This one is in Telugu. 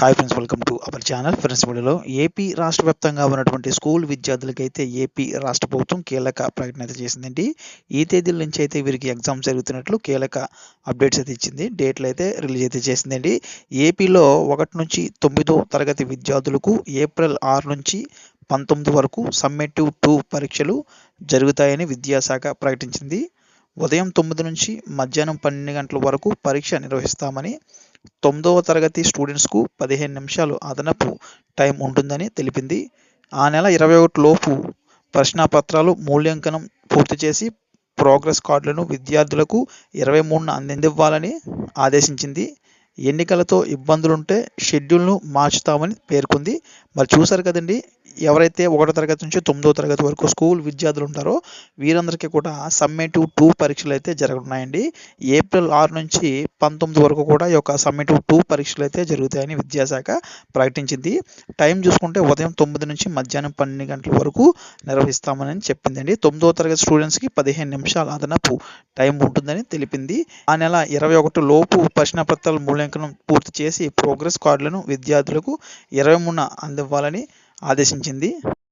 Hi friends welcome to our channel friends వీడియోలో ఏపీ రాష్ట్ర వ్యాప్తంగా ఉన్నటువంటి స్కూల్ విద్యార్థులకైతే ఏపీ రాష్ట్ర ప్రభుత్వం కీలక ప్రకటన అయితే చేసిందండి. ఈ తేదీల నుంచి అయితే వీరికి ఎగ్జామ్స్ జరుగుతున్నట్లు కీలక అప్డేట్స్ అయితే ఇచ్చింది. డేట్లు అయితే రిలీజ్ అయితే చేసిందండి. ఏపీలో ఒకటి నుంచి తొమ్మిదో తరగతి విద్యార్థులకు ఏప్రిల్ ఆరు నుంచి పంతొమ్మిది వరకు సమ్మేటివ్ టూ పరీక్షలు జరుగుతాయని విద్యాశాఖ ప్రకటించింది. ఉదయం తొమ్మిది నుంచి మధ్యాహ్నం పన్నెండు గంటల వరకు పరీక్ష నిర్వహిస్తామని తొమ్మిదవ తరగతి స్టూడెంట్స్కు పదిహేను నిమిషాలు అదనపు టైం ఉంటుందని తెలిపింది. ఆ నెల ఇరవై ఒకటి లోపు ప్రశ్నాపత్రాలు మూల్యాంకనం పూర్తి చేసి ప్రోగ్రెస్ కార్డులను విద్యార్థులకు ఇరవై మూడున అందివ్వాలని ఆదేశించింది. ఎన్నికలతో ఇబ్బందులుంటే షెడ్యూల్ను మార్చుతామని పేర్కొంది. మరి చూసారు కదండి ఎవరైతే ఒకటో తరగతి నుంచి తొమ్మిదో తరగతి వరకు స్కూల్ విద్యార్థులు ఉంటారో వీరందరికీ కూడా సమ్మేటివ్ టూ పరీక్షలు అయితే జరగనున్నాయండి ఏప్రిల్ ఆరు నుంచి పంతొమ్మిది వరకు కూడా ఈ యొక్క సమ్మేటివ్ టూ పరీక్షలు అయితే జరుగుతాయని విద్యాశాఖ ప్రకటించింది. టైం చూసుకుంటే ఉదయం తొమ్మిది నుంచి మధ్యాహ్నం పన్నెండు గంటల వరకు నిర్వహిస్తామని చెప్పిందండి. తొమ్మిదో తరగతి స్టూడెంట్స్కి పదిహేను నిమిషాలు అదనపు టైం ఉంటుందని తెలిపింది. ఆ నెల ఇరవై ఒకటి లోపు ప్రశ్న పత్రాల మూల్యాంకనం పూర్తి చేసి ప్రోగ్రెస్ కార్డులను విద్యార్థులకు ఇరవై మూడున అందివ్వాలని ఆదేశించింది.